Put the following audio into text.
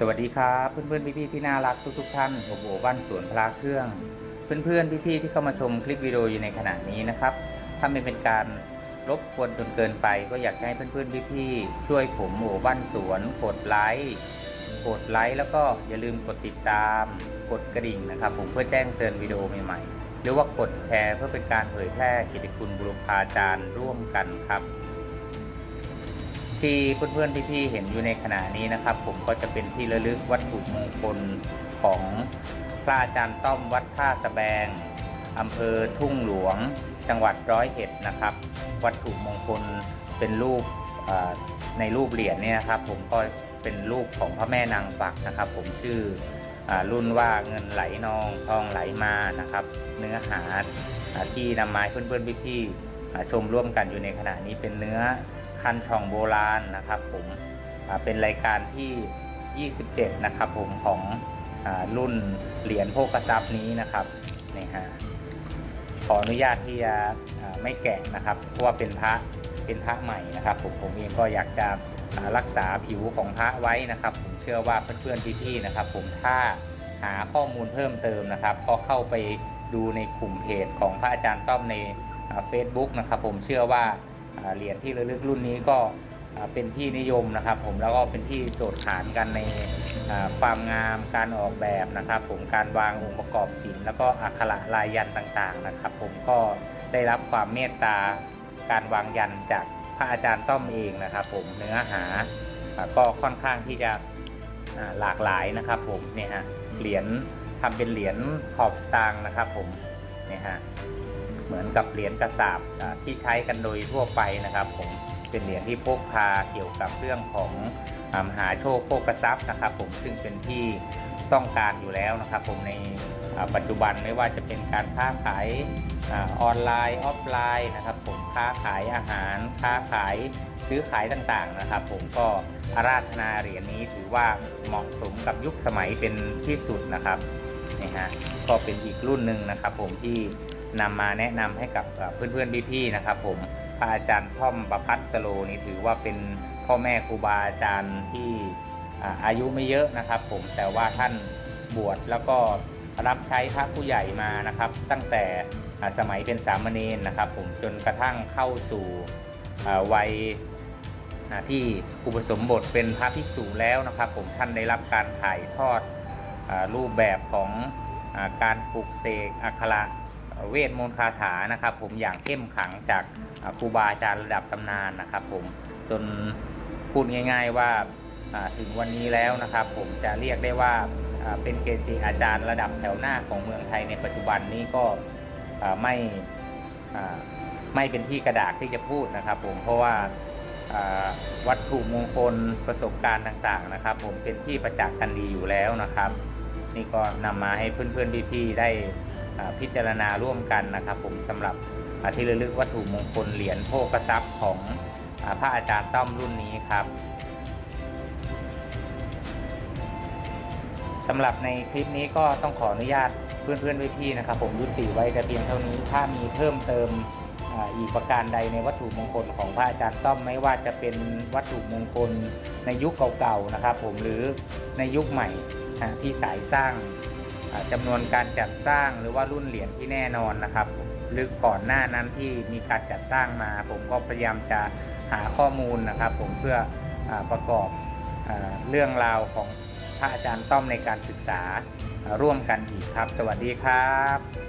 สวัสดีครับเพื่อนๆพี่ๆที่น่ารักทุกๆท่านโอ้โหบ้านสวนพระเครื่อง เพื่อนๆพี่ๆที่เข้ามาชมคลิปวิดีโออยู่ในขณะนี้นะครับ ถ้าไม่เป็นการรบกวนจนเกินไป ก็อยากให้เพื่อนๆพี่ๆช่วยผมโอ้บ้านสวนกดไลค์กดไลค์แล้วก็อย่าลืมกดติดตาม กดกระดิ่งนะครับ ผมเพื่อแจ้งเตือนวิดีโอใหม่ๆหรือว่ากดแชร์เพื่อเป็นการเผยแพร่กิตติคุณบุรพาจารย์ร่วมกันครับ ที่เพื่อนๆพี่ๆเห็นอยู่ในขณะนี้นะครับ ผมก็จะเป็นที่ระลึกวัตถุมงคลของพระอาจารย์ต้อมวัดท่าสะแบงอำเภอทุ่งหลวง จังหวัดร้อยเอ็ดนะครับ วัตถุมงคลเป็นรูปในรูปเหรียญเนี่ยนะครับ ผมก็เป็นรูปของพระแม่นางปักนะครับ ผมชื่ออรุ่นว่าเงินไหลนองทองไหลมานะครับ เนื้อหาอที่นำมาเพื่อนๆพี่ๆชมร่วมกันอยู่ในขณะนี้เป็นเนื้อ คันช่องโบราณนะครับผมเป็นรายการที่ 27 นะครับผมของอรุ่นเหรียญโภกทรัพย์นี้นะครับนี่ฮะขออนุญาตที่จะไม่แกะนะครับเพราะว่าเป็นพระเป็นพระใหม่นะครับผมผมเองก็อยากจะรักษาผิวของพระไว้นะครับ ผมเชื่อว่าเพื่อนๆพี่ๆนะครับ ผมถ้าหาข้อมูลเพิ่มเติมนะครับก็เข้าไปดูในกลุ่มเพจของพระอาจารย์ต้อมในเฟซบุ๊กนะครับ ผมเชื่อว่า เหรียญที่ระลึกรุ่นนี้ก็เป็นที่นิยมนะครับ ผมแล้วก็เป็นที่โจทย์ขานกันในความงามการออกแบบนะครับ ผมการวางองค์ประกอบศิลป์แล้วก็อักขระลายยันต่างๆนะครับ ผมก็ได้รับความเมตตาการวางยันจากพระอาจารย์ต้อมเองนะครับ ผมเนื้อหาก็ค่อนข้างที่จะหลากหลายนะครับ ผมเนี่ยฮะเหรียญทำเป็นเหรียญขอบสตางค์นะครับ ผมเนี่ยฮะ เหมือนกับเหรียญกระสาบที่ใช้กันโดยทั่วไปนะครับผมเป็นเหรียญที่พกพาเกี่ยวกับเรื่องของมหาโชคโภคทรัพย์นะครับ ผมซึ่งเป็นที่ต้องการอยู่แล้วนะครับ ผมในปัจจุบันไม่ว่าจะเป็นการค้าขายอออนไลน์ออฟไลน์นะครับ ผมค้าขายอาหารค้าขายซื้อขายต่างๆนะครับ ผมก็อาราธนาเหรียญนี้ถือว่าเหมาะสมกับยุคสมัยเป็นที่สุดนะครับนี่ฮะก็เป็นอีกรุ่นหนึ่งนะครับ ผมที่ นำมาแนะนำให้กับเอ่อเพื่อนๆพี่ๆนะครับ ผมพระอาจารย์ท่อมประพัฒสโลนี่ถือว่าเป็นพ่อแม่ครูบาอาจารย์ที่อายุไม่เยอะนะครับ ผมแต่ว่าท่านบวชแล้วก็รับใช้พระผู้ใหญ่มานะครับ ตั้งแต่สมัยเป็นสามเณรนะครับ ผมจนกระทั่งเข้าสู่วัยที่อุปสมบทเป็นพระภิกษุแล้วนะครับ ผมท่านได้รับการถ่ายทอดอรูปแบบของอการปลุกเสกอักขระ เวทมนต์คาถานะครับ ผมอย่างเข้มขังจากครูบาอาจารย์ระดับตำนานนะครับ ผมจนพูดง่าย ๆว่าถึงวันนี้แล้วนะครับ ผมจะเรียกได้ว่าเป็นเกจิอาจารย์ระดับแถวหน้าของเมืองไทยในปัจจุบันนี้ก็ไม่ไม่เป็นที่กระดากที่จะพูดนะครับ ผมเพราะว่าวัตถุมงคลประสบการณ์ต่างๆนะครับ ผมเป็นที่ประจักษ์กันดีอยู่แล้วนะครับ นี่ก็นำมาให้เพื่อนๆพี่ๆได้พิจารณาร่วมกันนะครับ ผมสำหรับอ่าที่ระลึกวัตถุมงคลเหรียญโภกทรัพย์ของพระอาจารย์ต้อมรุ่นนี้ครับสำหรับในคลิปนี้ก็ต้องขออนุญาตเพื่อนๆพี่ๆนะครับ ผมยุติไว้แต่เพียงเท่านี้ถ้ามีเพิ่มเติมอีกประการใดในวัตถุมงคลของพระอาจารย์ต้อมไม่ว่าจะเป็นวัตถุมงคลในยุคเก่าๆนะครับ ผมหรือในยุคใหม่ ที่สายสร้างอ่าจำนวนการจัดสร้างหรือว่ารุ่นเหรียญที่แน่นอนนะครับหรือก่อนหน้านั้นที่มีการจัดสร้างมา ผมก็พยายามจะหาข้อมูลนะครับ ผมเพื่ออประกอบอเรื่องราวของพระอาจารย์ต้อมในการศึกษาร่วมกันอีกครับ สวัสดีครับ